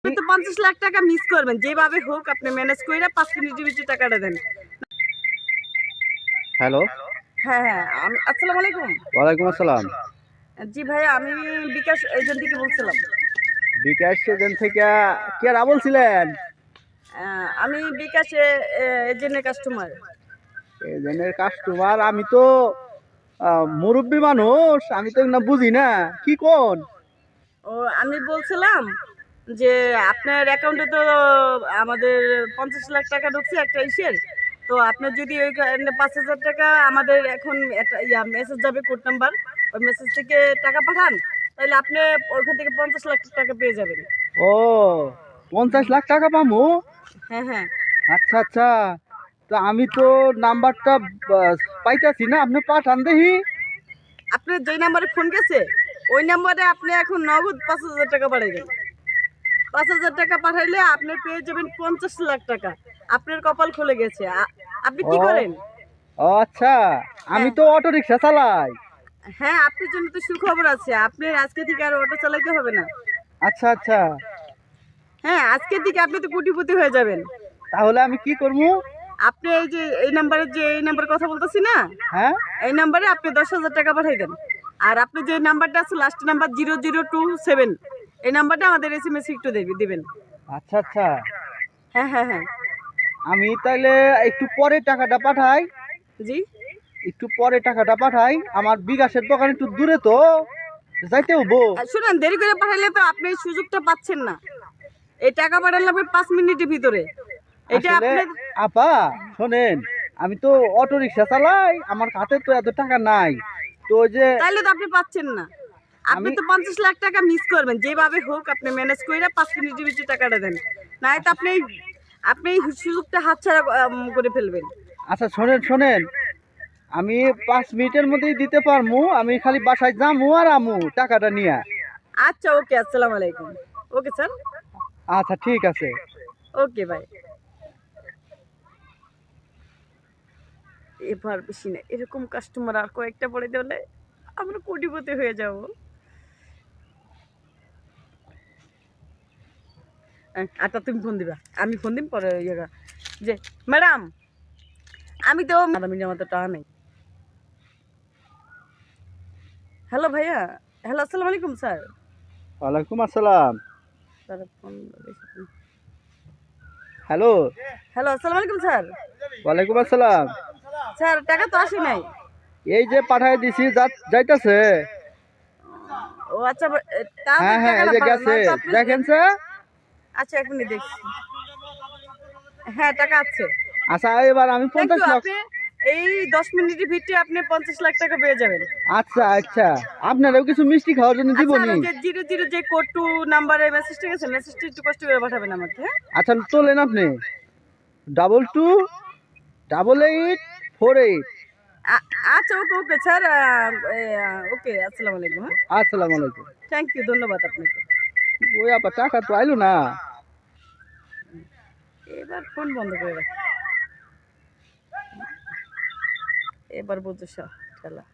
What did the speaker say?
আপনি তো পঞ্চাশ লাখ টাকা মিস করবেন। যেভাবে হোক আপনি ম্যানেজ করে পাঁচ মিনিটের ভিতরে টাকাটা দেন। হ্যালো হ্যাঁ হ্যাঁ আমি আসসালামু আলাইকুম। ওয়ালাইকুম আসসালাম। জি ভাই আমি বিকাশ এজেন্ট থেকে বলছিলাম। বিকাশ এজেন্ট থেকে কেরা বলছিলেন আমি বিকাশ এজেন্টের কাস্টমার এজেন্টের কাস্টমার আমি তো মুরব্বী মানুষ আমি তো না বুঝি না। কি কোন? ও আমি বলছিলাম যে আপনার অ্যাকাউন্টে তো আমাদের পঞ্চাশ লাখ টাকা ঢুকছে একটা ইসের। তো আপনার যদি ওই কারণে পাঁচ হাজার টাকা আমাদের এখন একটা ইয়া মেসেজ যাবে কোড নাম্বার ওই মেসেজ থেকে টাকা পাঠান তাহলে আপনি ওইখান থেকে পঞ্চাশ লাখ টাকা পেয়ে যাবেন। ও পঞ্চাশ লাখ টাকা পাবো হ্যাঁ হ্যাঁ। আচ্ছা আচ্ছা। তো আমি তো নাম্বারটা পাইতাছি না আপনি পাঠান দেখি। আপনার যেই নাম্বারে ফোন গেছে ওই নাম্বারে আপনি এখন নগদ পাঁচ হাজার টাকা পাঠাইবেন পাঁচ হাজার টাকা পাঠাইলে আপনি পেয়ে যাবেন পঞ্চাশ লাখ টাকা। আপনার কপাল খুলে গেছে। আপনি কি করেন? আচ্ছা। আমি তো অটো রিক্সা চালাই। হ্যাঁ আপনার জন্য তো সুখবর আছে। আপনি আজকে থেকে আর অটো চালাইতে হবে না। আচ্ছা আচ্ছা। হ্যাঁ আজকে থেকে আপনি তো কোটিপতি হয়ে যাবেন। তাহলে আমি কি করব? আপনি এই যে এই নাম্বারে যে এই নাম্বারে কথা বলতেছি না? হ্যাঁ। এই নাম্বারে আপনি দশ হাজার টাকা পাঠাই দেন। আর আপনি যে নাম্বারটা আছে last number zero zero two seven এই নাম্বারটা আমাদের এস এম এস একটু দেবে দিবেন। আচ্ছা আচ্ছা। হ্যাঁ হ্যাঁ হ্যাঁ। আমি তাহলে একটু পরে টাকাটা পাঠাই। জি। একটু পরে টাকাটা পাঠাই। আমার বিকাশের দোকান একটু দূরে তো। যাইতে হব। শুনেন দেরি করে পাঠাইলে তো আপনি সুযোগটা পাচ্ছেন না। এই টাকা পাঠালে আপনি পাঁচ মিনিটের ভিতরে। এটা আপনি আপা শোনেন আমি তো অটো রিক্সা চালাই। আমার হাতে তো এত টাকা নাই। তো ওই যে তাহলে তো আপনি পাচ্ছেন না। আপনি তো পঞ্চাশ লাখ টাকা মিস করবেন। যেভাবে হোক আপনি ম্যানেজ করে পাঁচ মিনিটের ভিতরে টাকাটা দেন। না তো আপনি আপনি সুযোগটা হাতছাড়া করে ফেলবেন। আচ্ছা শোনেন শোনেন। আমি পাঁচ মিনিটের মধ্যেই দিতে পারমু। আমি খালি বাসায় যামু আর আমু টাকাটা নিয়ে। আচ্ছা ওকে আসসালামু আলাইকুম। Okay sir? আচ্ছা ঠিক আছে। Okay bye. এবার বেশি না এরকম কাস্টমার আর কয়েকটা পরে দিলে আমরা কোটিপতি হয়ে যাব। আচ্ছা তুমি ফোন দিবা। আমি ফোন দিম পরে ইয়ে যে ম্যাডাম আমি তো ম্যাডাম আমার তো টাকা নেই। হ্যালো ভাইয়া হ্যালো আসসালামু আলাইকুম স্যার। ওয়ালাইকুম আসসালাম। Sir phone hello. হ্যালো আসসালামু আলাইকুম স্যার। ওয়ালাইকুম আসসালাম। স্যার টাকা তো আসে নাই। এই যে পাঠাই দিছি যাইতাছে। ও আচ্ছা হ্যাঁ হ্যাঁ এই যে গেছে। দেখেন স্যার। আচ্ছা মিনিট দেখছি। হ্যাঁ টাকা আছে। আচ্ছা এবার আমি পঞ্চাশ লাখ এই দশ মিনিটের ভিতরে আপনি পঞ্চাশ লাখ টাকা পেয়ে যাবেন। আচ্ছা আচ্ছা। আপনারাও কিছু মিষ্টি খাওয়ার জন্য আচ্ছা দিবনি আর যে জিরো জিরো যে কোড টু নাম্বারে মেসেজটা গেছে মেসেজটা একটু কষ্ট করে পাঠাবেন আমাকে হ্যাঁ? আচ্ছা তোলেন আপনি। Double two double eight four eight আচ্ছা ওকে ওকে স্যার ওকে আসসালামু আলাইকুম হ্যাঁ? আসসালামু আলাইকুম। থ্যাংক ইউ ধন্যবাদ আপনাকে। ওই আপা টাকা তো আইলো না। এবার ফোন বন্ধ করে রাখ। এবার বুঝছ খেলা।